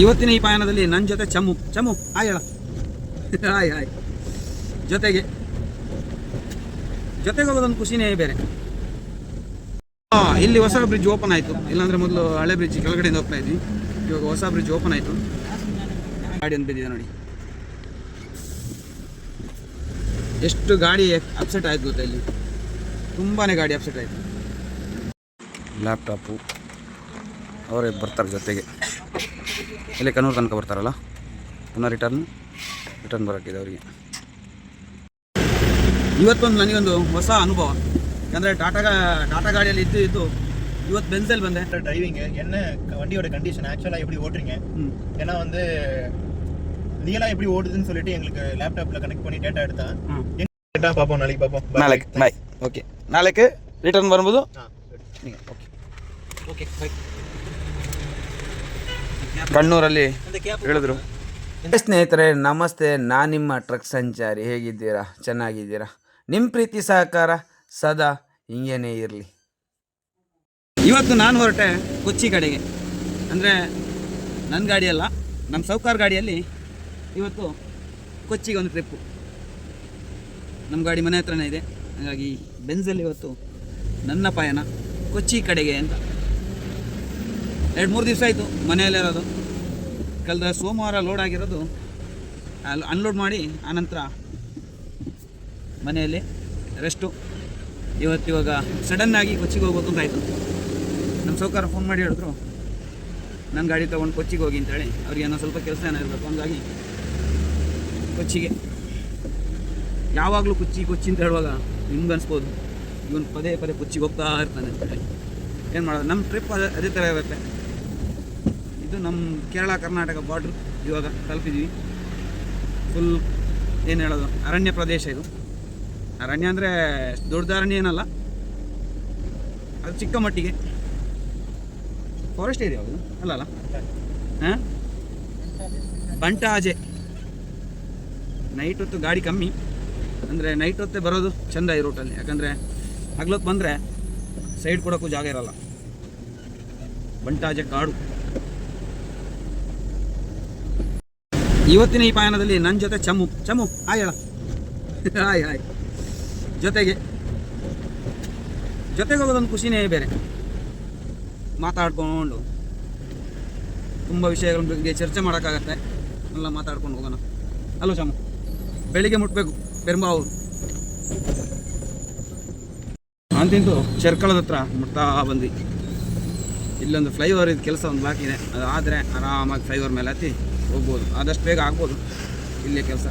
ಇವತ್ತಿನ ಈ ಪಯಣದಲ್ಲಿ ನನ್ನ ಜೊತೆ ಚಮ್ಮು ಚಮ್ಮು ಹಾಯ್ ಹೇಳ. Hi hi. ಜೊತೆಗೆ ಜೊತೆಗೆ ಹೋಗೋದೊಂದು ಖುಷಿನೇ ಬೇರೆ. ಇಲ್ಲಿ ಹೊಸ ಬ್ರಿಡ್ಜ್ ಓಪನ್ ಆಯಿತು. ಇಲ್ಲಾಂದ್ರೆ ಮೊದಲು ಹಳೆ ಬ್ರಿಡ್ಜ್ ಕೆಳಗಡೆಯಿಂದ ಹೋಗ್ತಾ ಇದ್ವಿ. ಇವಾಗ ಹೊಸ ಬ್ರಿಡ್ಜ್ ಓಪನ್ ಆಯಿತು. ಗಾಡಿ ಒಂದು ಬಿದ್ದಿದೆ ನೋಡಿ. ಎಷ್ಟು ಗಾಡಿ ಅಪ್ಸೆಟ್ ಆಯ್ತು ಗೊತ್ತಾ ಇಲ್ಲಿ? ತುಂಬಾ ಗಾಡಿ ಅಪ್ಸೆಟ್ ಆಯಿತು. ಲ್ಯಾಪ್ಟಾಪು ಅವರೇ ಬರ್ತಾರೆ ಜೊತೆಗೆ. ಇಲ್ಲಿ ಕನ್ನೂರು ತನಕ ಬರ್ತಾರಲ್ಲ ಪುನಃ ರಿಟರ್ನ್ ರಿಟರ್ನ್ ಬರೋಕ್ಕಿದೆ ಅವರಿಗೆ ಇವತ್ತೊಂದು ನನಗೊಂದು ಹೊಸ ಅನುಭವ ಯಾಕಂದರೆ ಟಾಟಾ ಗಾ- ಟಾಟಾ ಗಾಡಿಯಲ್ಲಿ ಇದ್ದು ಇದ್ದು ಇವತ್ತು ಬೆನ್ಸಲ್ಲಿ ಬಂದೆ டிரைவிங் என்ன வண்டியோட கண்டிஷன் ஆக்சுவலா எப்படி ஓட்டுறீங்க ಹ್ಞೂ ஏன்னா வந்து ரியலா எப்படி ஓடுதுன்னு சொல்லிட்டு எங்களுக்கு லேப்டாப்ல கனெக்ட் பண்ணி டேட்டா எடுத்தா ಹ್ಞೂ டேட்டா பார்ப்போம் நாளைக்கு பார்ப்போம் Bye. ನಾಲ್ಕು ಬಾಯ್ ಓಕೆ ನಾಲ್ಕು ರಿಟರ್ನ್ ಬರ್ಬೋದು ஆ, சரி. ಕಣ್ಣೂರಲ್ಲಿ ಹೇಳಿದ್ರು. ಸ್ನೇಹಿತರೆ ನಮಸ್ತೆ ನಾನು ನಿಮ್ಮ ಟ್ರಕ್ ಸಂಚಾರಿ. ಹೇಗಿದ್ದೀರಾ? ಚೆನ್ನಾಗಿದ್ದೀರಾ? ನಿಮ್ಮ ಪ್ರೀತಿ ಸಹಕಾರ ಸದಾ ಹಿಂಗೇನೇ ಇರಲಿ. ಇವತ್ತು ನಾನು ಹೊರಟೆ ಕೊಚ್ಚಿ ಕಡೆಗೆ. ಅಂದರೆ ನನ್ನ ಗಾಡಿಯಲ್ಲ ನಮ್ಮ ಸೌಕಾರ ಗಾಡಿಯಲ್ಲಿ ಇವತ್ತು ಕೊಚ್ಚಿಗೆ ಒಂದು ಟ್ರಿಪ್ಪು ನಮ್ಮ ಗಾಡಿ ಮನೆ ಹತ್ರನೇ ಇದೆ. ಹಾಗಾಗಿ ಬೆಂಜಲ್ಲಿ ಇವತ್ತು ನನ್ನ ಪಯಣ ಕೊಚ್ಚಿ ಕಡೆಗೆ ಅಂತ. ಎರಡು ಮೂರು ದಿವಸ ಆಯಿತು ಮನೆಯಲ್ಲಿರೋದು ಕಳೆದ ಸೋಮವಾರ ಲೋಡ್ ಆಗಿರೋದು. ಅಲ್ಲಿ ಅನ್ಲೋಡ್ ಮಾಡಿ, ಆನಂತರ ಮನೆಯಲ್ಲಿ ರೆಸ್ಟು ಇವತ್ತು ಇವಾಗ ಸಡನ್ನಾಗಿ ಕೊಚ್ಚಿಗೆ ಹೋಗ್ಬೇಕು ಅಂತ ಆಯಿತು. ನಮ್ಮ ಸೌಕಾರ ಫೋನ್ ಮಾಡಿ ಹೇಳಿದ್ರು ನನ್ನ ಗಾಡಿ ತೊಗೊಂಡು ಕೊಚ್ಚಿಗೆ ಹೋಗಿ ಅಂತೇಳಿ. ಅವ್ರಿಗೆ ಏನೋ ಸ್ವಲ್ಪ ಕೆಲಸ ಏನೋ ಇರಬೇಕು ಹಂಗಾಗಿ ಕೊಚ್ಚಿಗೆ. ಯಾವಾಗಲೂ ಕೊಚ್ಚಿ ಕೊಚ್ಚಿ ಅಂತ ಹೇಳುವಾಗ ನಿಮ್ಗೆ ಅನಿಸ್ಬೋದು. ಇವನು ಪದೇ ಪದೇ ಕೊಚ್ಚಿಗೆ ಹೋಗ್ತಾ ಇರ್ತಾನೆ ಅಂತೇಳಿ ಏನು ಮಾಡೋದು? ನಮ್ಮ ಟ್ರಿಪ್ ಅದೇ ಅದೇ ಥರ ಇರುತ್ತೆ. ಇದು ನಮ್ಮ ಕೇರಳ ಕರ್ನಾಟಕ ಬಾರ್ಡ್ರ್ ಇವಾಗ ತಲುಪಿದ್ವಿ. ಫುಲ್ ಏನು ಹೇಳೋದು, ಅರಣ್ಯ ಪ್ರದೇಶ ಇದು. ಅರಣ್ಯ ಅಂದರೆ ದೊಡ್ಡ ಅರಣ್ಯ ಏನಲ್ಲ, ಅದು ಚಿಕ್ಕ ಮಟ್ಟಿಗೆ. ಫಾರೆಸ್ಟ್ ಏರಿಯಾ ಅದು ಅಲ್ಲ ಅಲ್ಲ. ಹಾಂ? ಬಂಟಾಜೆ ನೈಟ್ ಹೊತ್ತು ಗಾಡಿ ಕಮ್ಮಿ, ಅಂದರೆ ನೈಟ್ ಹೊತ್ತೇ ಬರೋದು ಚಂದ ಈ ರೂಟಲ್ಲಿ ಯಾಕಂದರೆ ಹಗ್ಲೊತ್ತು ಬಂದರೆ ಸೈಡ್ ಕೊಡೋಕ್ಕೂ ಜಾಗ ಇರಲ್ಲ. ಬಂಟಾಜೆ ಕಾಡು. ಇವತ್ತಿನ ಈ ಪಯಣದಲ್ಲಿ ನನ್ನ ಜೊತೆ ಚಮ್ಮು ಚಮ್ಮು ಹಾಯ್ ಹೇಳ. Hi hi. ಜೊತೆಗೆ ಜೊತೆಗೆ ಹೋಗೋದೊಂದು ಖುಷಿನೇ ಬೇರೆ. ಮಾತಾಡ್ಕೊಂಡು, ತುಂಬ ವಿಷಯಗಳ ಬಗ್ಗೆ ಚರ್ಚೆ ಮಾಡೋಕ್ಕಾಗತ್ತೆ. ಎಲ್ಲ ಮಾತಾಡ್ಕೊಂಡು ಹೋಗೋಣ. ಹಲೋ ಚಮ್ಮು ಬೆಳಿಗ್ಗೆ ಮುಟ್ಬೇಕು ಅವರು ಅಂತಿಂತು ಚರ್ಕಳದ ಹತ್ರ ಮುಟ್ತಾ ಬಂದ್ವಿ. ಇಲ್ಲೊಂದು ಫ್ಲೈಓವರ್ ಇದು ಕೆಲಸ ಒಂದು ಬಾಕಿ ಇದೆ ಅದು ಆರಾಮಾಗಿ ಫ್ಲೈಓವರ್ ಮೇಲೆ ಹತ್ತಿ ಹೋಗ್ಬೋದು. ಆದಷ್ಟು ಬೇಗ ಆಗ್ಬೋದು. ಇಲ್ಲೇ ಕೆಲಸ.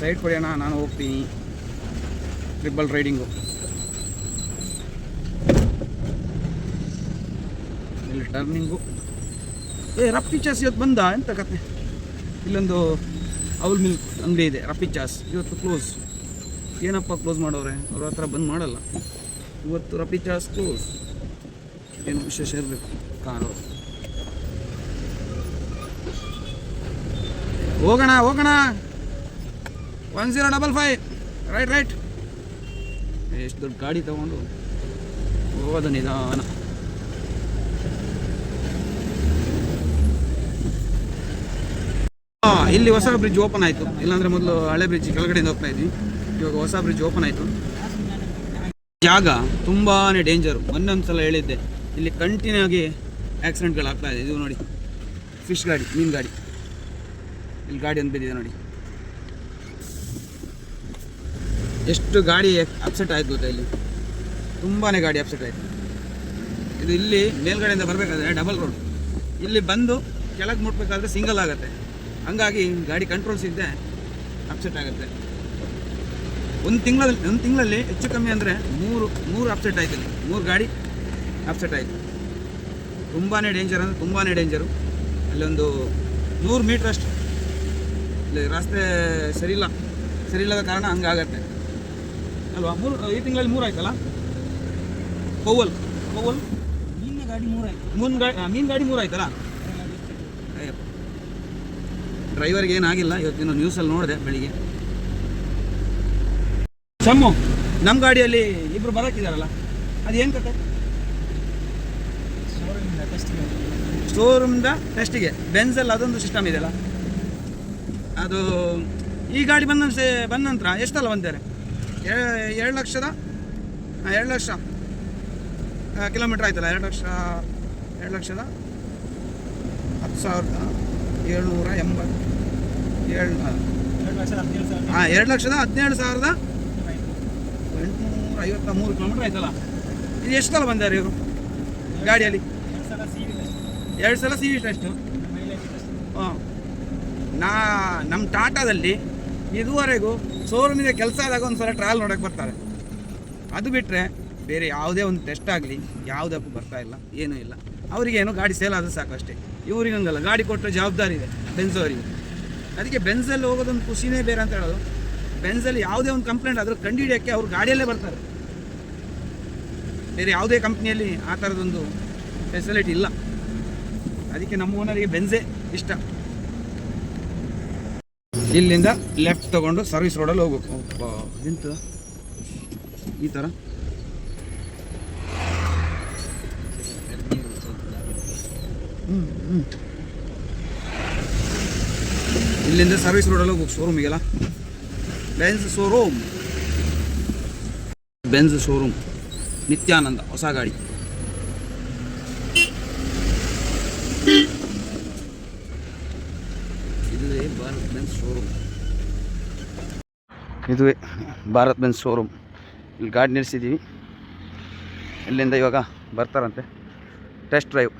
ಸೈಡ್ ಕೊಡೋಣ ನಾನು ಹೋಗ್ತೀನಿ. ಟ್ರಿಬಲ್ ರೈಡಿಂಗು ಇಲ್ಲಿ ಟರ್ನಿಂಗು ಏ ರಪ್ಪಿ ಚಾಸ್ ಇವತ್ತು ಬಂದ? ಎಂತ ಕತೆ? ಇಲ್ಲೊಂದು ಅವಲ್ ಮಿಲ್ಕ್ ಅಂಗಡಿ ಇದೆ ರಪ್ಪಿ ಚಾಸ್ ಇವತ್ತು ಕ್ಲೋಸ್ ಏನಪ್ಪ ಕ್ಲೋಸ್ ಮಾಡೋರೆ? ಅವ್ರ ಹತ್ರ ಬಂದ್ ಮಾಡಲ್ಲ. ಇವತ್ತು ರಪ್ಪಿ ಚಾಸ್ ಕ್ಲೋಸ್ ಏನು ವಿಶೇಷ ಇರಬೇಕು ಕಾರು. ಹೋಗೋಣ ಹೋಗೋಣ. One zero double five right right ಎಷ್ಟು ದೊಡ್ಡ ಗಾಡಿ ತಗೊಂಡು ಹೋಗೋದು ನಿಧಾನ. ಇಲ್ಲಿ ಹೊಸ ಬ್ರಿಡ್ಜ್ ಓಪನ್ ಆಯಿತು. ಇಲ್ಲಾಂದ್ರೆ ಮೊದಲು ಹಳೆ ಬ್ರಿಡ್ಜ್ ಕೆಳಗಡೆಯಿಂದ ಹೋಗ್ತಾ ಇದ್ವಿ. ಇವಾಗ ಹೊಸ ಬ್ರಿಡ್ಜ್ ಓಪನ್ ಆಯಿತು. ಜಾಗ ತುಂಬಾ ಡೇಂಜರ್ ಮೊನ್ನೊಂದ್ಸಲ ಹೇಳಿದ್ದೆ. ಇಲ್ಲಿ ಕಂಟಿನ್ಯೂ ಆಗಿ ಆಕ್ಸಿಡೆಂಟ್ಗಳಾಗ್ತಾ ಇದೆ. ಇದು ನೋಡಿ ಫಿಶ್ ಗಾಡಿ, ಮೀನು ಗಾಡಿ. ಇಲ್ಲಿ ಗಾಡಿ ಒಂದು ಬಿದ್ದಿದೆ ನೋಡಿ. ಎಷ್ಟು ಗಾಡಿ ಅಪ್ಸೆಟ್ ಆಯಿತು ಗೊತ್ತಾ ಇಲ್ಲಿ? ತುಂಬಾ ಗಾಡಿ ಅಪ್ಸೆಟ್ ಆಯಿತು. ಇದು ಇಲ್ಲಿ ಮೇಲ್ಗಡೆಯಿಂದ ಬರಬೇಕಾದ್ರೆ ಡಬಲ್ ರೋಡ್ ಇಲ್ಲಿ ಬಂದು ಕೆಳಗೆ ಮುಟ್ಬೇಕಾದ್ರೆ ಸಿಂಗಲ್ ಆಗುತ್ತೆ. ಹಂಗಾಗಿ ಗಾಡಿ ಕಂಟ್ರೋಲ್ಸ್ ಇದ್ದೆ ಅಪ್ಸೆಟ್ ಆಗುತ್ತೆ. ಒಂದು ತಿಂಗಳಲ್ಲಿ ಒಂದು ತಿಂಗಳಲ್ಲಿ ಹೆಚ್ಚು ಕಮ್ಮಿ ಅಂದರೆ ಮೂರು ಮೂರು ಅಪ್ಸೆಟ್ ಆಯ್ತು ಮೂರು ಗಾಡಿ ಅಪ್ಸೆಟ್ ಆಯಿತು. ತುಂಬಾ ಡೇಂಜರ್ ಅಂದರೆ ತುಂಬಾ ಡೇಂಜರು ಅಲ್ಲೊಂದು ನೂರು ಮೀಟ್ರ್ ಅಷ್ಟು. ಇಲ್ಲಿ ರಸ್ತೆ ಸರಿಯಿಲ್ಲ ಸರಿಯಿಲ್ಲದ ಕಾರಣ ಹಂಗಾಗತ್ತೆ. ಅಲ್ವಾ? ಮೂರು ಈ ತಿಂಗಳಲ್ಲಿ ಮೂರು ಆಯ್ತಲ್ಲ? ಪೌವಲ್. ಪೌವಲ್? ಮೀನಿನ ಗಾಡಿ ಮೂರಾಯ್ತು ಮೂನ್ ಗಾಡಿ ಮೀನು ಗಾಡಿ ಮೂರು ಆಯ್ತಲ್ಲ? ಡ್ರೈವರ್ಗೆ ಏನಾಗಿಲ್ಲ. ಇವತ್ತಿನ ನ್ಯೂಸಲ್ಲಿ ನೋಡಿದೆ ಬೆಳಿಗ್ಗೆ. ಚಮ್ಮು ನಮ್ಮ ಗಾಡಿಯಲ್ಲಿ ಇಬ್ಬರು ಬರೋಕ್ಕಿದ್ದಾರಲ್ಲ ಅದು ಏನು ಕತೆ? ಶೋರೂಮ್ದ ಟೆಸ್ಟಿಗೆ ಬೆನ್ಸಲ್ಲಿ ಅದೊಂದು ಸಿಸ್ಟಮ್ ಇದೆಯಲ್ಲ ಅದು ಈ ಗಾಡಿ ಬಂದ ಬಂದ ನಂತರ ಎಷ್ಟಲ್ಲ ಬಂದಿದ್ದಾರೆ ಎರಡು ಲಕ್ಷದ? ಎರಡು ಲಕ್ಷ. ಕಿಲೋಮೀಟ್ರ್ ಆಯ್ತಲ್ಲ, ಎರಡು ಲಕ್ಷ, ಎರಡು ಲಕ್ಷದ? ಹತ್ತು ಸಾವಿರದ ಏಳ್ನೂರ ಎಂಬತ್ತು ಏಳು, ಹಾಂ. ಎರಡು ಲಕ್ಷದ ಹದಿನೇಳು ಸಾವಿರದ ಎಂಟುನೂರ ಐವತ್ತ ಮೂರು ಕಿಲೋಮೀಟ್ರ್ ಆಯ್ತಲ್ಲ? ಇದು ಎಷ್ಟು ಸಲ ಬಂದಾರೆ ಇವರು ಗಾಡಿಯಲ್ಲಿ? ಎರಡು ಸಲ ಸಿ ವಿ ಟೆಸ್ಟು ಹಾಂ. ನಾ ನಮ್ಮ ಟಾಟಾದಲ್ಲಿ ಇದುವರೆಗೂ ಶೋರೂಮಿಗೆ ಕೆಲಸ ಆದಾಗ ಒಂದು ಸಲ ಟ್ರಾವೆಲ್ ನೋಡೋಕೆ ಬರ್ತಾರೆ. ಅದು ಬಿಟ್ಟರೆ ಬೇರೆ ಯಾವುದೇ ಒಂದು ಟೆಸ್ಟ್ ಆಗಲಿ ಯಾವುದಕ್ಕೂ ಬರ್ತಾ ಇಲ್ಲ, ಏನೂ ಇಲ್ಲ. ಅವರಿಗೇನು ಗಾಡಿ ಸೇಲ್ ಆದರೂ ಸಾಕು ಅಷ್ಟೇ. ಇವ್ರಿಗೆ ಹಂಗಲ್ಲ, ಗಾಡಿ ಕೊಟ್ಟರೆ ಜವಾಬ್ದಾರಿ ಇದೆ ಬೆನ್ಸ್ ಅವರಿಗೆ. ಅದಕ್ಕೆ ಬೆನ್ಸಲ್ಲಿ ಹೋಗೋದೊಂದು ಖುಷಿನೇ ಬೇರೆ ಅಂತ ಹೇಳೋದು. ಬೆನ್ಸಲ್ಲಿ ಯಾವುದೇ ಒಂದು ಕಂಪ್ಲೇಂಟ್ ಆದರೂ ಕಂಡುಹಿಡಿಯೋಕ್ಕೆ ಅವ್ರು ಗಾಡಿಯಲ್ಲೇ ಬರ್ತಾರೆ. ಬೇರೆ ಯಾವುದೇ ಕಂಪ್ನಿಯಲ್ಲಿ ಆ ಥರದೊಂದು ಫೆಸಿಲಿಟಿ ಇಲ್ಲ. ಅದಕ್ಕೆ ನಮ್ಮ ಓನರಿಗೆ ಬೆನ್ಸೆ ಇಷ್ಟ. ಇಲ್ಲಿಂದ ಲೆಫ್ಟ್ ತಗೊಂಡು ಸರ್ವಿಸ್ ರೋಡಲ್ಲಿ ಹೋಗ್ಬೇಕು ನಿಂತು ಈ ಥರ. ಇಲ್ಲಿಂದ ಸರ್ವಿಸ್ ರೋಡಲ್ಲಿ ಹೋಗ್ಬೇಕು ಶೋರೂಮಿಗೆಲ್ಲ Benz showroom Benz showroom Nithyananda ಹೊಸ ಗಾಡಿ ಇದುವೇ ಭಾರತ್ ಬೆನ್ಸ್ ಶೋರೂಮ್ ಇದುವೇ ಭಾರತ್ ಬೆನ್ ಶೋರೂಮ್ ಇಲ್ಲಿ ಗಾಡಿ ನಿಲ್ಲಿಸಿದ್ದೀವಿ ಇಲ್ಲಿಂದ ಇವಾಗ ಬರ್ತಾರಂತೆ. ಟೆಸ್ಟ್ ಡ್ರೈವ್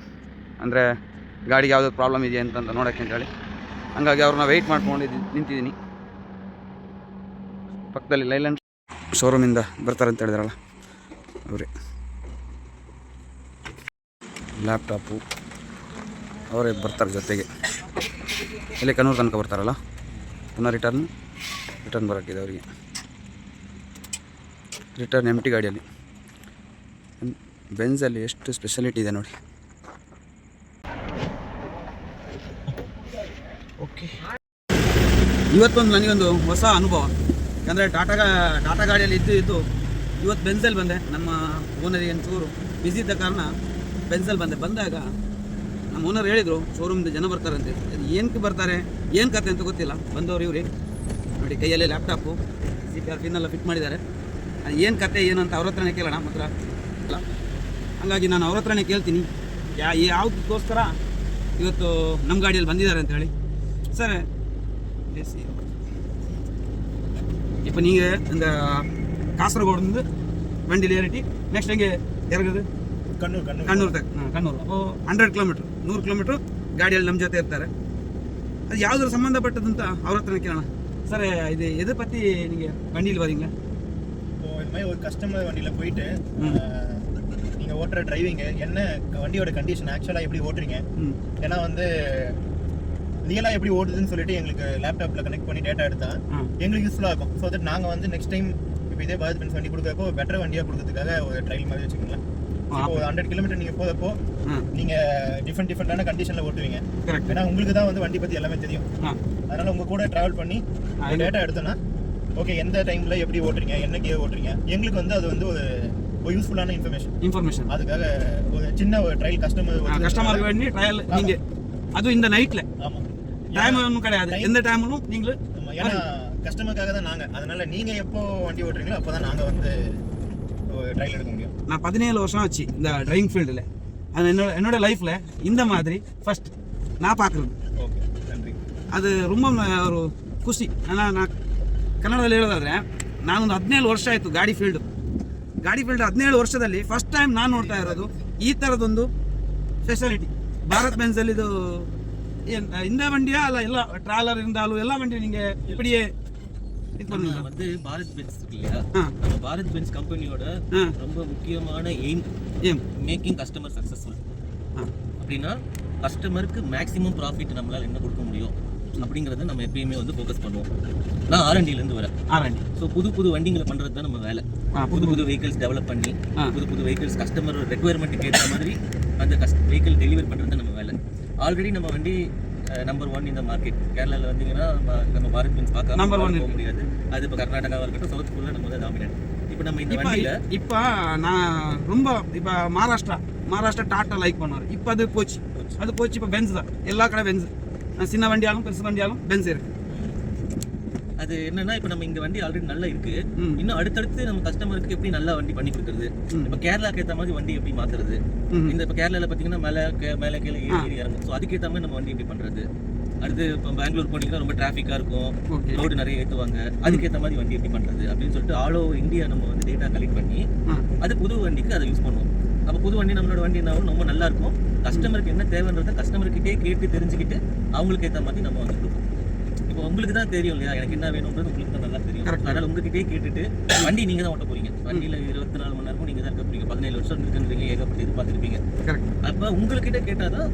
ಅಂದರೆ ಗಾಡಿಗೆ ಯಾವುದೋ ಪ್ರಾಬ್ಲಮ್ ಇದೆಯಾ ಅಂತಂತ ನೋಡೋಕ್ಕೆ ಅಂತೇಳಿ ಹಂಗಾಗಿ ಅವ್ರನ್ನ ವೆಯ್ಟ್ ಮಾಡ್ಕೊಂಡು ನಿಂತಿದ್ದೀನಿ. ಪಕ್ಕದಲ್ಲಿ ಲೈಲ್ಯಾಂಡ್ ಶೋರೂಮಿಂದ ಬರ್ತಾರೆ ಅಂತ ಹೇಳಿದ್ರಲ್ಲ. ಅವರೇ. ಲ್ಯಾಪ್ಟಾಪು ಅವರೇ ಬರ್ತಾರೆ ಜೊತೆಗೆ. ಇಲ್ಲಿ ಕಣ್ಣೂರು ತನಕ ಬರ್ತಾರಲ್ಲ? ಪುನಃ ರಿಟರ್ನ್ ರಿಟರ್ನ್ ಬರೋಕ್ಕಿದೆ ಅವರಿಗೆ. ರಿಟರ್ನ್ ಎಂ ಟಿ ಗಾಡಿಯಲ್ಲಿ ಬೆನ್ಸಲ್ಲಿ ಎಷ್ಟು ಸ್ಪೆಷಾಲಿಟಿ ಇದೆ ನೋಡಿ. ಓಕೆ. ಇವತ್ತೊಂದು ನನಗೊಂದು ಹೊಸ ಅನುಭವ. ಯಾಕಂದರೆ ಟಾಟಾ ಟಾಟಾ ಗಾಡಿಯಲ್ಲಿ ಇದ್ದು ಇದ್ದು ಇವತ್ತು ಬೆನ್ಸಲ್ಲಿ ಬಂದೆ. ನಮ್ಮ ಓನರಿಗೆ ಒಂಚೂರು ಬಿಸಿ ಇದ್ದ ಕಾರಣ ಬೆನ್ಸಲ್ಲಿ ಬಂದೆ. ಬಂದಾಗ ನಮ್ಮ ಓನರ್ ಹೇಳಿದರು ಶೋರೂಮಿಂದ ಜನ ಬರ್ತಾರಂತೆ. ಅದು ಏನಕ್ಕೆ ಬರ್ತಾರೆ ಏನು ಕತೆ ಅಂತ ಗೊತ್ತಿಲ್ಲ. ಬಂದವರು ಇವ್ರಿ. ನೋಡಿ ಕೈಯಲ್ಲಿ ಲ್ಯಾಪ್ಟಾಪು ಸಿ ಪಿ ಆರ್ ಪಿನ್ನೆಲ್ಲ ಫಿಟ್ ಮಾಡಿದ್ದಾರೆ ಅದು ಏನು ಕತೆ ಏನು ಅಂತ ಅವ್ರ ಹತ್ರನೇ ಕೇಳೋಣ ಮಾತ್ರ ಇಲ್ಲ ಹಂಗಾಗಿ ನಾನು ಅವ್ರ ಹತ್ರನೇ ಕೇಳ್ತೀನಿ ಯಾ ಯಾವುದಕ್ಕೋಸ್ಕರ ಇವತ್ತು ನಮ್ಮ ಗಾಡಿಯಲ್ಲಿ ಬಂದಿದ್ದಾರೆ ಅಂತ ಹೇಳಿ சார் ஏசி இப்போ நீங்கள் இந்த காசர்கோடு இருந்து வண்டியில் ஏறிட்டி நெக்ஸ்ட் எங்கே இறங்குது ಕಣ್ಣೂರು ಕಣ್ಣೂರು ಕಣ್ಣೂರು ತಗ ಹಾಂ ಕಣ್ಣೂರು ಅಪ್ಪೋ ಹಂಡ್ರೆಡ್ ಕಿಲೋಮೀಟ್ರ್ ನೂರು ಕಿಲೋಮೀಟ್ರ್ ಗಾಡಿಯಲ್ಲಿ ನಮ್ಮ ಜೊತೆ ಇರ್ತಾರೆ ಅದು ಯಾವುದ್ರ ಸಂಬಂಧಪಟ್ಟದಂತ ಅವ್ರ ಹತ್ರನೇ ಕೇಳೋಣ சார் இது எதை பற்றி நீங்கள் வண்டியில் வரீங்க இப்போ இந்த மாதிரி ஒரு கஸ்டமர் வண்டியில போயிட்டு ம். அஹ், நீங்க ஓட்டுற டிரைவிங் என்ன வண்டியோட கண்டிஷன் ஆக்சுவலா எப்படி ஓட்டுறீங்க? ஏன்னா வந்து ரியலா எப்படி ஓடுதுன்னு சொல்லிட்டு எங்களுக்கு லேப்டாப்ல கனெக்ட் பண்ணி டேட்டா எடுத்தா ஆ. எங்களுக்கு யூஸ்ஃபுல்லா இருக்கும். ஸோ தட் நாங்க வந்து நெக்ஸ்ட் டைம் இப்போ இதே பாரத் பென்ஸ் வண்டி கொடுக்கறப்போ பெட்டர் வண்டியா கொடுக்கறதுக்காக ஒரு ட்ரையல் மாதிரி வச்சுக்கோங்களேன். இப்போ ஹண்ட்ரட் கிலோமீட்டர் நீங்க ஆ. நீங்க டிஃப்ரெண்ட் டிஃப்ரெண்டான கண்டிஷன்ல ஓட்டுவீங்க. கரெக்ட் ஏன்னா உங்களுக்கு தான் வந்து வண்டி பத்தி எல்லாமே தெரியும். அதனால உங்க கூட டிராவல் பண்ணி டேட்டா எடுத்தோன்னா ஓகே எந்த டைம்ல எப்படி ஓட்டுறீங்க என்ன கியர் ஓட்டுறீங்க எங்களுக்கு வந்து அது வந்து ஒரு ஒரு யூஸ்ஃபுல்லான இன்ஃபர்மேஷன் இன்ஃபர்மேஷன் அதுக்காக ஒரு சின்ன ஒரு ட்ரையல் கஸ்டமர் கஸ்டமருக்கு வேண்டி ட்ரையல் நீங்கள் அதுவும் இந்த நைட்டில் ஆமா. டைம் ஒன்றும் கிடையாது. எந்த டைம்லும் நீங்களும் ஏன்னா கஸ்டமருக்காக தான் நாங்க. அதனால நீங்க எப்போ வண்டி ஓட்டுறீங்களோ அப்பதான் நாங்க வந்து ட்ரையல் எடுக்க முடியும். நான் பதினேழு வருஷம் ஆச்சு இந்த டிரைவிங் ஃபீல்டில் அது என்னோட என்னோட லைஃப்பில் இந்த மாதிரி ಫಸ್ಟ್ நான் பார்க்குறது ಓಕೆ ನನ್ರಿ ಅದು ತುಂಬ ಮ- ಅವರು ಖುಷಿ ನಾನು ನಾ ಕನ್ನಡದಲ್ಲಿ ಹೇಳೋದಾದ್ರೆ ನಾನೊಂದು ಹದಿನೇಳು ವರ್ಷ ಆಯಿತು ಗಾಡಿ ಫೀಲ್ಡು ಗಾಡಿ ಫೀಲ್ಡ್ ಹದಿನೇಳು ವರ್ಷದಲ್ಲಿ ಫಸ್ಟ್ ಟೈಮ್ ನಾನು ನೋಡ್ತಾ ಇರೋದು ಈ ಥರದೊಂದು ಫೆಸಿಲಿಟಿ ಭಾರತ್ ಬೆನ್ಸಲ್ಲಿ ಇದು ಏನು இந்த வண்டியா அல்ல எல்லா ட்ராலர் இருந்தாலும் எல்லா வண்டியும் நீங்கள் இப்படியே இது நம்ம வந்து பாரத் பென்ஸ் இருக்கு இல்லையா? நம்ம பாரத் பென்ஸ் கம்பெனியோட ரொம்ப முக்கியமான aim aim making customer successful ஆ. அப்படின்னா கஸ்டமருக்கு மேக்ஸிமம் ப்ராஃபிட் நம்மளால என்ன கொடுக்க முடியும்? அப்படிங்கறத நம்ம எப்பயுமே வந்து ஃபோக்கஸ் பண்ணுவோம். நான் ஆர்என்டில இருந்து வரேன். ஆராண்டி ஸோ புது புது வண்டிங்களை பண்றது தான் நம்ம வேலை. புது புது வெஹிக்கிள்ஸ் டெவலப் பண்ணி. புது புது வெஹிக்கிள்ஸ் கஸ்டமர் ரெக்குயர்மெண்ட்டுக்கு ஏற்ற மாதிரி அந்த கஸ்ட் வெஹிக்கிள் டெலிவர் பண்ணுறது தான் நம்ம வேலை. ஆல்ரெடி நம்ம வண்டி நம்பர் ஒன் இந்த மார்க்கெட் கேரளால வந்தீங்கன்னா நம்ம- பாரத் பார்க்காம Number one போக இருக்கு. முடியாது. அது இப்போ கர்நாடகாவா இருக்கட்டும் சவுத் ஃபுல்லாக நம்ம தான் டாமினேட் இப்போ நம்ம இந்த வண்டியில இப்போ நான் ரொம்ப இப்போ மகாராஷ்டிரா மகாராஷ்டிரா டாட்டா லைக் பண்ணுவார். இப்போ அது போச்சு. அது போச்சு இப்போ பென்ஸ் தான். எல்லா கடை பென்ஸ் சின்ன வண்டியாலும் பெருசு வண்டியாலும் பென்ஸ் இருக்கு. அது என்னன்னா இப்போ நம்ம இங்க வண்டி ஆல்ரெடி நல்லா இருக்கு. இன்னும் அடுத்தடுத்து நம்ம கஸ்டமருக்கு எப்படி நல்லா வண்டி பண்ணி கொடுக்குறது. இப்போ கேரளாக்கு ஏற்ற மாதிரி வண்டி எப்படி மாத்துறது. இந்த இப்போ கேரளால பார்த்தீங்கன்னா மேலே மேலே கீழே ஏறி இறங்கும். ஸோ அதுக்கேற்ற மாதிரி நம்ம வண்டி எப்படி பண்றது? அடுத்து இப்போ பெங்களூர் போனீங்கன்னா ரொம்ப டிராஃபிக்காக இருக்கும். லோடு நிறைய ஏற்றுவாங்க அதுக்கேற்ற மாதிரி வண்டி எப்படி பண்றது? அப்படின்னு சொல்லிட்டு ஆல் ஓவர் இந்தியா நம்ம வந்து டேட்டா கலெக்ட் பண்ணி அது புது வண்டிக்கு அதை யூஸ் பண்ணுவோம். அப்போ புது வண்டி நம்மளோட வண்டி என்ன ரொம்ப நல்லா இருக்கும். கஸ்டமருக்கு என்ன தேவைன்றதை கஸ்டமர்கிட்டே கேட்டு தெரிஞ்சுக்கிட்டு அவங்களுக்கு ஏற்ற மாதிரி நம்ம வந்து கொடுப்போம். இப்போ உங்களுக்கு தான் தெரியும் இல்லையா? எனக்கு என்ன வேணும்ன்றது உங்களுக்கு தான் நல்லா தெரியும். அதனால் உங்ககிட்டயே கேட்டுட்டு வண்டி நீங்க தான் ஓட்ட போறீங்க. வண்டியில இருபத்தி நாலு மணி நேரமும் நீங்கள் தான் இருக்க போறீங்க. பதினேழு வருஷம் இருக்குன்றீங்க ஏகப்பட்டு எதிர்பார்த்துருப்பீங்க. அப்போ உங்ககிட்ட கேட்டால் தான்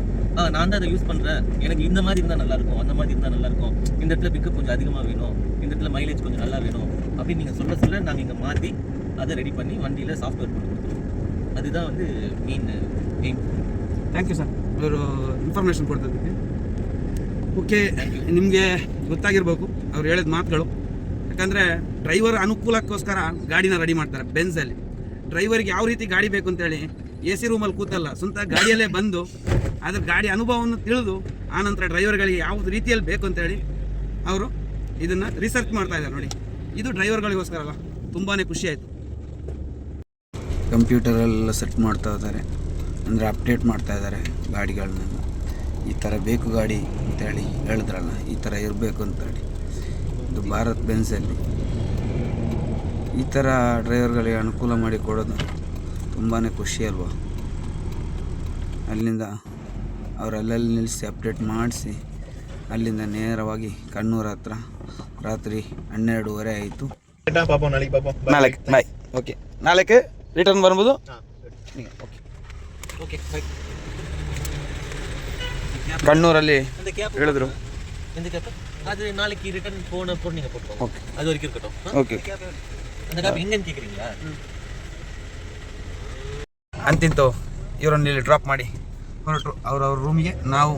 நான் தான் அதை யூஸ் பண்றேன். எனக்கு இந்த மாதிரி இருந்தால் நல்லா இருக்கும். அந்த மாதிரி இருந்தால் நல்லா இருக்கும். இந்த இடத்துல பிக்கப் கொஞ்சம் அதிகமா வேணும். இந்த இடத்துல மைலேஜ் கொஞ்சம் நல்லா வேணும். அப்படின்னு நீங்கள் சொல்ல சொல்ல நாங்கள் இங்கே மாற்றி அதை ரெடி பண்ணி வண்டியில சாஃப்ட்வேர் போட்டு கொடுத்துருவோம். அதுதான் வந்து main aim thank you sir ஒரு இன்ஃபர்மேஷன் கொடுத்ததுக்கு. ಓಕೆ, ನಿಮಗೆ ಗೊತ್ತಾಗಿರ್ಬೇಕು, ಅವ್ರು ಹೇಳಿದ ಮಾತುಗಳು. ಯಾಕಂದರೆ ಡ್ರೈವರ್ ಅನುಕೂಲಕ್ಕೋಸ್ಕರ ಗಾಡಿನ ರೆಡಿ ಮಾಡ್ತಾರೆ ಬೆನ್ಸಲ್ಲಿ ಡ್ರೈವರ್ಗೆ ಯಾವ ರೀತಿ ಗಾಡಿ ಬೇಕು ಅಂತೇಳಿ ಎ ಸಿ ರೂಮಲ್ಲಿ ಕೂತಲ್ಲ, ಸ್ವಂತ ಗಾಡಿಯಲ್ಲೇ ಬಂದು ಅದ್ರ ಗಾಡಿ ಅನುಭವವನ್ನು ತಿಳಿದು ಆನಂತರ ಡ್ರೈವರ್ಗಳಿಗೆ ಯಾವ ರೀತಿಯಲ್ಲಿ ಬೇಕು ಅಂತೇಳಿ ಅವರು ಇದನ್ನು ರಿಸರ್ಚ್ ಮಾಡ್ತಾ ಇದ್ದಾರೆ ನೋಡಿ. ಇದು ಡ್ರೈವರ್ಗಳಿಗೋಸ್ಕರ ಅಲ್ಲ ತುಂಬಾ ಖುಷಿ ಆಯಿತು. ಕಂಪ್ಯೂಟರೆಲ್ಲ ಸೆಟ್ ಮಾಡ್ತಾ ಇದ್ದಾರೆ, ಅಂದರೆ ಅಪ್ಡೇಟ್ ಮಾಡ್ತಾ ಇದ್ದಾರೆ ಗಾಡಿಗಳನ್ನೆಲ್ಲ. ಈ ಥರ ಬೇಕು ಗಾಡಿ ಅಂತೇಳಿ ಹೇಳಿದ್ರಲ್ಲ ಈ ಥರ ಇರಬೇಕು ಅಂತೇಳಿ ಇದು ಭಾರತ್ ಬೆನ್ಸಲ್ಲಿ ಈ ಥರ ಡ್ರೈವರ್ಗಳಿಗೆ ಅನುಕೂಲ ಮಾಡಿ ಕೊಡೋದು ತುಂಬಾ ಖುಷಿ ಅಲ್ವಾ? ಅಲ್ಲಿಂದ ಅವರಲ್ಲಲ್ಲಿ ನಿಲ್ಲಿಸಿ ಅಪ್ಡೇಟ್ ಮಾಡಿಸಿ ಅಲ್ಲಿಂದ ನೇರವಾಗಿ ಕಣ್ಣೂರ ಹತ್ರ ರಾತ್ರಿ ಹನ್ನೆರಡುವರೆ ಆಯಿತು. ಬಾಯ್ ಓಕೆ ನಾಲ್ಕು ರಿಟರ್ನ್ ಬರ್ಬೋದು? ಓಕೆ ಓಕೆ ಬಾಯ್ ಕಣ್ಣೂರಲ್ಲಿ அந்த கேப் ಹೇಳಿದ್ರು எந்த கேப் அது நாளைக்கு ரிட்டர்ன் போன போட்டு நீங்க போட்டுக்கோங்க ஓகே அது வரைக்கும் இருக்கட்டும் ஆ? ಓಕೆ அந்த கேப் எங்கன்னு கேக்குறீங்களா ಅಂತಿಂತು ಇವರನ್ನು ಇಲ್ಲಿ ಡ್ರಾಪ್ ಮಾಡಿ ಹೊರಟರು ಅವ್ರವ್ರ ರೂಮಿಗೆ ನಾವು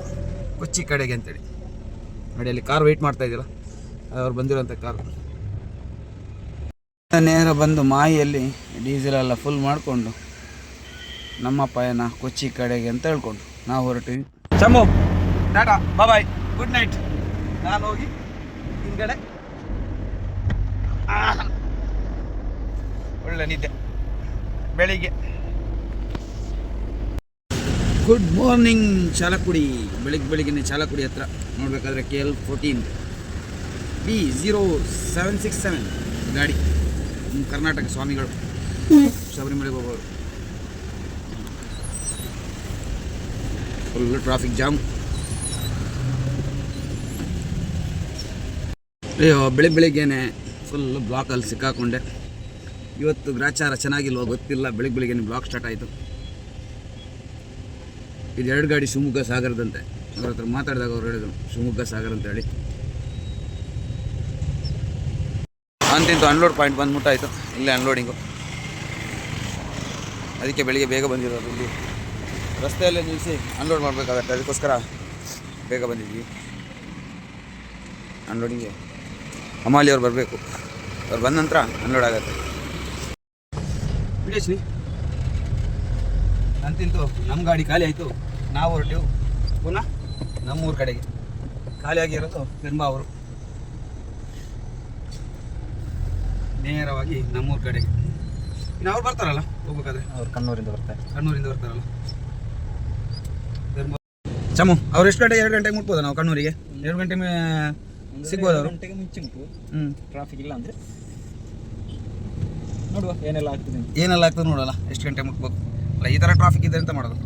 ಕೊಚ್ಚಿ ಕಡೆಗೆ ಅಂತೇಳಿ ನೋಡಿ ಅಲ್ಲಿ ಕಾರ್ ವೆಯ್ಟ್ ಮಾಡ್ತಾ ಇದ್ದಿಲ್ಲ ಅವ್ರು ಬಂದಿರೋಂಥ ಕಾರು ನೇರ ಬಂದು ಮಾಹಿಯಲ್ಲಿ ಡೀಸೆಲ್ ಎಲ್ಲ ಫುಲ್ ಮಾಡಿಕೊಂಡು ನಮ್ಮ ಪಯಣ ಕೊಚ್ಚಿ ಕಡೆಗೆ ಅಂತ ಹೇಳ್ಕೊಂಡು ನಾವು ಹೊರಟಿವಿ Chammu Tata. Bye good night ನಾನು ಹೋಗಿ ಹಿಂದ್ಗಡೆ. ಆಹ್. ಒಳ್ಳೆ ನಿದ್ದೆ. ಬೆಳಿಗ್ಗೆ. Good morning Chalakudy. ಬೆಳಿಗ್ಗೆ ಬೆಳಿಗ್ಗೆ ಚಾಲಕುಡಿ ಹತ್ರ. ನೋಡಬೇಕಾದ್ರೆ K L fourteen B zero seven six seven ಗಾಡಿ. ಕರ್ನಾಟಕ ಸ್ವಾಮಿಗಳು. ಶಬರಿಮಲೆಗೆ ಹೋಗೋರು. ಫುಲ್ ಟ್ರಾಫಿಕ್ ಜಾಮ್ ಅಯ್ಯೋ, ಬೆಳಿ ಬೆಳಿಗ್ಗೆನೆ ಫುಲ್ ಬ್ಲಾಕಲ್ಲಿ ಸಿಕ್ಕಾಕೊಂಡೆ. ಇವತ್ತು ಗ್ರಾಚಾರ ಚೆನ್ನಾಗಿಲ್ವೋ ಗೊತ್ತಿಲ್ಲ. ಬೆಳಿಗ್ಗೆ ಬೆಳಿಗ್ಗೆ ಬ್ಲಾಕ್ ಸ್ಟಾರ್ಟ್ ಆಯಿತು. ಇದು ಎರಡು ಗಾಡಿ ಶಿವಮೊಗ್ಗ ಸಾಗರದಂತೆ. ಅವ್ರ ಹತ್ರ ಮಾತಾಡಿದಾಗ ಅವ್ರು ಹೇಳಿದ್ರು, ಶಿವಮೊಗ್ಗ ಸಾಗರ ಅಂತ ಹೇಳಿ. ಅಂತಿಂತು ಅನ್ಲೋಡ್ ಪಾಯಿಂಟ್ ಬಂದು ಮುಟ್ಟಾಯಿತು ಇಲ್ಲೇ ಅನ್ಲೋಡಿಂಗು ಅದಕ್ಕೆ ಬೆಳಿಗ್ಗೆ ಬೇಗ ಬಂದಿರೋದು ಇಲ್ಲಿ. ರಸ್ತೆಯಲ್ಲೇ ನಿಲ್ಲಿಸಿ ಅನ್ಲೋಡ್ ಮಾಡಬೇಕಾಗತ್ತೆ. ಅದಕ್ಕೋಸ್ಕರ ಬೇಗ ಬಂದಿದ್ವಿ. ಅನ್ಲೋಡಿಂಗೆ ಅಮಾಲಿ ಅವ್ರು ಬರಬೇಕು. ಅವ್ರು ಬಂದ ನಂತರ ಅನ್ಲೋಡ್ ಆಗತ್ತೆ. ವಿಡಿಯೋಶ್ರೀ ಅಂತಿಂತು ನಮ್ಮ ಗಾಡಿ ಖಾಲಿ ಆಯಿತು. ನಾವು ಹೊರಟೆವು. ಪುನಃ ನಮ್ಮೂರ ಕಡೆಗೆ. ಖಾಲಿ ಆಗಿರೋದು ಪೆರ್ಮಾ ಅವರು. ನೇರವಾಗಿ ನಮ್ಮೂರ ಕಡೆಗೆ. ಇನ್ನು ಅವ್ರು ಬರ್ತಾರಲ್ಲ ಹೋಗ್ಬೇಕಾದ್ರೆ? ಅವ್ರು ಕಣ್ಣೂರಿಂದ ಬರ್ತಾರೆ. ಕಣ್ಣೂರಿಂದ ಬರ್ತಾರಲ್ಲ. ಚಮು. ಅವ್ರು ಎಷ್ಟು ಗಂಟೆ ಎರಡು ಗಂಟೆಗೆ ಮುಟ್ಬೋದು ನಾವು ಕಣ್ಣೂರಿಗೆ? ಎರಡು ಗಂಟೆ ಮೇ ಸಿಗ್ಬೋದು ಅವರು? ಗಂಟೆಗೆ ಮುಂಚೆ ಉಂಟು ಹ್ಞೂ ಟ್ರಾಫಿಕ್ ಇಲ್ಲ ಅಂದರೆ. ನೋಡುವ ಏನೆಲ್ಲ ಆಗ್ತದೆ ಅಂತ. ಏನೆಲ್ಲ ಆಗ್ತದೆ ನೋಡಲ್ಲ ಎಷ್ಟು ಗಂಟೆ ಮುಟ್ಬೋದು? ಅಲ್ಲ ಈ ಥರ ಟ್ರಾಫಿಕ್ ಇದೆ ಅಂತ ಮಾಡೋದು?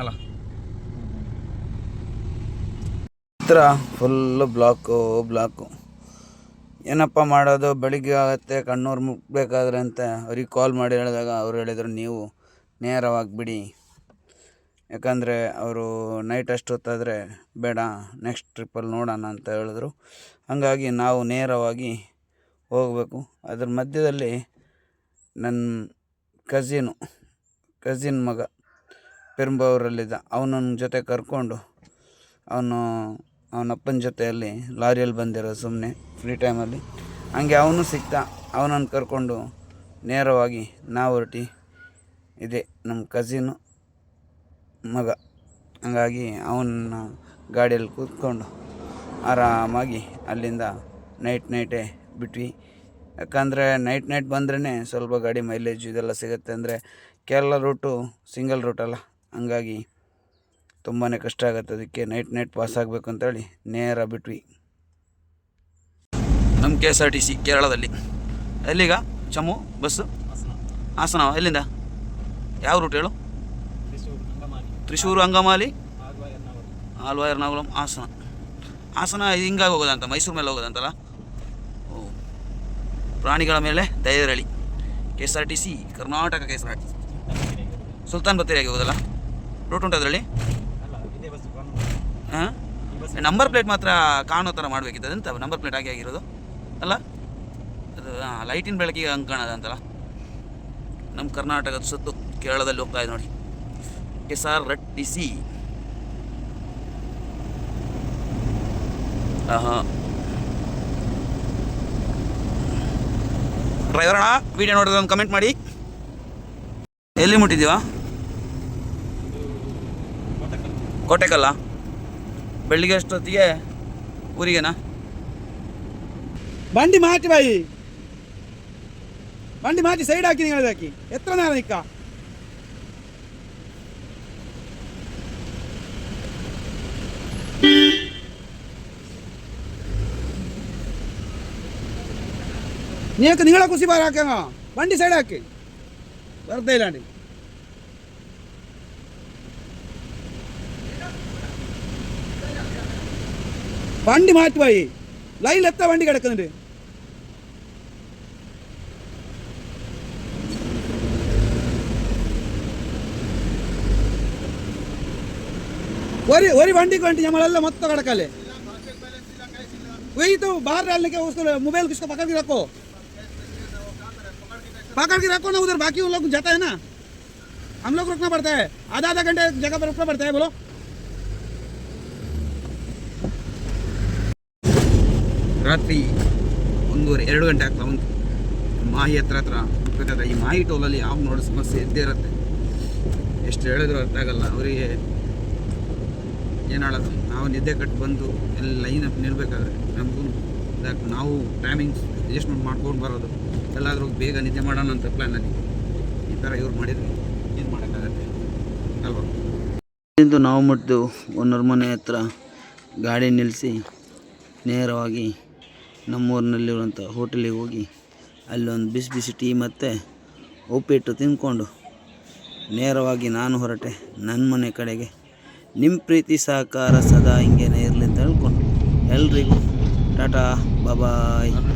ಅಲ್ಲ. ಹತ್ರ ಫುಲ್ಲು ಬ್ಲಾಕು ಬ್ಲಾಕು ಏನಪ್ಪ ಮಾಡೋದು? ಬೆಳಿಗ್ಗೆ ಆಗುತ್ತೆ ಕಣ್ಣೂರು ಮುಟ್ಬೇಕಾದ್ರೆ ಅಂತ ಅವ್ರಿಗೆ ಕಾಲ್ ಮಾಡಿ ಹೇಳಿದಾಗ ಅವ್ರು ಹೇಳಿದರು ನೀವು ನೇರವಾಗಿ ಬಿಡಿ. ಯಾಕಂದರೆ ಅವರು ನೈಟ್ ಅಷ್ಟೊತ್ತಾದರೆ ಬೇಡ ನೆಕ್ಸ್ಟ್ ಟ್ರಿಪ್ಪಲ್ಲಿ ನೋಡೋಣ ಅಂತ ಹೇಳಿದ್ರು. ಹಾಗಾಗಿ ನಾವು ನೇರವಾಗಿ ಹೋಗಬೇಕು. ಅದ್ರ ಮಧ್ಯದಲ್ಲಿ ನನ್ನ ಕಝಿನು ಕಝಿನ್ ಮಗ ಪೆರುಂಬಾವೂರಲ್ಲಿದ್ದ ಅವನನ್ನ ಜೊತೆ ಕರ್ಕೊಂಡು, ಅವನು ಅವನಪ್ಪನ ಜೊತೆಯಲ್ಲಿ ಲಾರಿಯಲ್ಲಿ ಬಂದಿರೋ ಸುಮ್ಮನೆ ಫ್ರೀ ಟೈಮಲ್ಲಿ ಹಂಗೆ ಅವನು ಸಿಕ್ತ. ಅವನನ್ನು ಕರ್ಕೊಂಡು ನೇರವಾಗಿ ನಾವು ಹೊರಟಿ ಇದೆ ನಮ್ಮ ಕಸಿನು ಮಗ. ಹಂಗಾಗಿ ಅವನ ಗಾಡಿಯಲ್ಲಿ ಕೂತ್ಕೊಂಡು ಆರಾಮಾಗಿ ಅಲ್ಲಿಂದ ನೈಟ್ ನೈಟೇ ಬಿಟ್ವಿ. ಯಾಕಂದರೆ ನೈಟ್ ನೈಟ್ ಬಂದ್ರೇ ಸ್ವಲ್ಪ ಗಾಡಿ ಮೈಲೇಜ್ ಇದೆಲ್ಲ ಸಿಗುತ್ತೆ ಅಂದರೆ ಕೇರಳ ರೂಟು ಸಿಂಗಲ್ ರೂಟಲ್ಲ ಹಂಗಾಗಿ ತುಂಬಾ ಕಷ್ಟ ಆಗುತ್ತೆ ಅದಕ್ಕೆ ನೈಟ್ ನೈಟ್ ಪಾಸ್ ಆಗಬೇಕು ಅಂತೇಳಿ ನೇರ ಬಿಟ್ವಿ. ನಮ್ಮ K S R T C ಕೇರಳದಲ್ಲಿ. ಎಲ್ಲಿಗ? ಚಮು? ಬಸ್ಸು? ಹಾಸನ. ಎಲ್ಲಿಂದ? ಯಾವ ರೂಟ್ ಹೇಳು? ತ್ರಿಶೂರು ಅಂಗಮಾಲಿ ಆಲ್ವಾ ಎರ್ನಾകുളം ಹಾಸನ. ಹಾಸನ ಹಿಂಗಾಗಿ ಹೋಗೋದಂತ, ಮೈಸೂರು ಮೇಲೆ ಹೋಗೋದಂತಲ್ಲ? ಓ, ಪ್ರಾಣಿಗಳ ಮೇಲೆ ದಯದರಳಿ K S R T C Karnataka K S R T C Sultan ಬತ್ತೇರಿಯಾಗಿ ಹೋಗೋದಲ್ಲ? ರೂಟ್ ಉಂಟು ಅದರಲ್ಲಿ? ಹಾಂ? ನಂಬರ್ ಪ್ಲೇಟ್ ಮಾತ್ರ ಕಾಣೋ ಥರ ಮಾಡಬೇಕಿತ್ತು. ಅದಂತ ನಂಬರ್ ಪ್ಲೇಟ್ ಆಗಿ ಆಗಿರೋದು? ಅಲ್ಲ? ಅದು ಲೈಟಿನ ಬೆಳಕಿಗೆ ಹಂಗೆ ಕಾಣೋದಂತಲ್ಲ ನಮ್ಮ ಕರ್ನಾಟಕದ ಸುತ್ತು ಕೇರಳದಲ್ಲಿ ಹೋಗ್ತಾ ಇದೆ ನೋಡಿ. ರಟ್ಟಿಸ ರಟ್ಟಿಸಿ ಡ್ರೈವರ್ ಅಣ್ಣ ವಿಡಿಯೋ ನೋಡಿದ್ರೆ ಒಂದು ಕಮೆಂಟ್ ಮಾಡಿ. ಎಲ್ಲಿ ಮುಟ್ಟಿದ್ದೀವಾ? ಕೋಟೆಕಲ್ಲ. ಬೆಳಿಗ್ಗೆ ಅಷ್ಟೊತ್ತಿಗೆ ಊರಿಗೆನಾ? ಬಂಡಿ ಮಾತಿ ಬಾಯಿ. ಬಂಡಿ ಮಾಟಿ ಸೈಡ್ ಹಾಕಿ ಹಾಕಿ ಎತ್ತರ ನಿಕ್ಕ നിങ്ങൾക്ക് നിങ്ങളെ കുസി പാരാക്കാ വണ്ടി സൈഡാക്കി വെറുതെ ഇല്ലാണ്ട്. വണ്ടി മാറ്റുമായി ലൈനിൽ എത്ര വണ്ടി കിടക്കുന്നുണ്ട്? ഒരു ഒരു വണ്ടിക്ക് വേണ്ടി നമ്മളെല്ലാം മൊത്തം കിടക്കല്ലേ? വെയ്ത്ത് ബാറിൽ മൊബൈൽ കൃഷ്ണ പക്കത്തിൽ കിടക്കോ पकड़ के रखो पकड़ के रखो ना उधर बाकी उन लोग जाता है ना हम लोग रुकना पड़ता है आधा आधा घंटे जगह पर रुकना पड़ता है बोलो ರಾತ್ರಿ ಒಂದೂವರೆ ಎರಡು ಗಂಟೆ ಆಗ್ತಾ ಉಂಟು ಮಾಹಿ ಹತ್ರ ಹತ್ರ ಮುಟ್ಬೇಕಾದ್ರೆ ಈ ಮಾಹಿ ಟೋಲಲ್ಲಿ ಯಾವ ನೋಡೋ ಸಮಸ್ಯೆ ಇದ್ದೇ ಇರುತ್ತೆ ಎಷ್ಟು ಹೇಳಿದ್ರು ಅರ್ಥ ಆಗಲ್ಲ ಅವರಿಗೆ ಏನು ಹೇಳೋದು ನಾವು ನಿದ್ದೆ ಕಟ್ಟು ಬಂದು ಎಲ್ಲ ಲೈನ್ ಅಪ್ ನಿಲ್ಬೇಕಾದ್ರೆ ನಮಗೂ ನಾವು ಟೈಮಿಂಗ್ಸ್ ಅಡ್ಜಸ್ಟ್ಮೆಂಟ್ ಮಾಡ್ಕೊಂಡು ಬರೋದು. ಎಲ್ಲಾದರೂ ಬೇಗ ನಿದ್ದೆ ಮಾಡೋಣ ಅಂತ ಪ್ಲ್ಯಾನಲ್ಲಿ ಈ ಥರ ಇವ್ರು ಮಾಡಿದರೆ. ಏನು ಮಾಡೋಕ್ಕಾಗತ್ತೆ. ಅಲ್ವಾ? ನಾವು ಮುಟ್ಟಿದ್ದು ಒಂದರ ಮನೆ ಹತ್ರ ಗಾಡಿ ನಿಲ್ಲಿಸಿ ನೇರವಾಗಿ ನಮ್ಮೂರಿನಲ್ಲಿರುವಂಥ ಹೋಟೆಲಿಗೆ ಹೋಗಿ ಅಲ್ಲೊಂದು ಬಿಸಿ ಬಿಸಿ ಟೀ ಮತ್ತು ಉಪ್ಪಿಟ್ಟು ತಿಂದ್ಕೊಂಡು ನೇರವಾಗಿ ನಾನು ಹೊರಟೆ ನನ್ನ ಮನೆ ಕಡೆಗೆ. ನಿಮ್ಮ ಪ್ರೀತಿ ಸಹಕಾರ ಸದಾ ಹಿಂಗೇನೆ ಇರಲಿ ಅಂತ ಹೇಳ್ಕೊಂಡು ಎಲ್ರಿಗೂ ಟಾಟಾ. Bye-bye.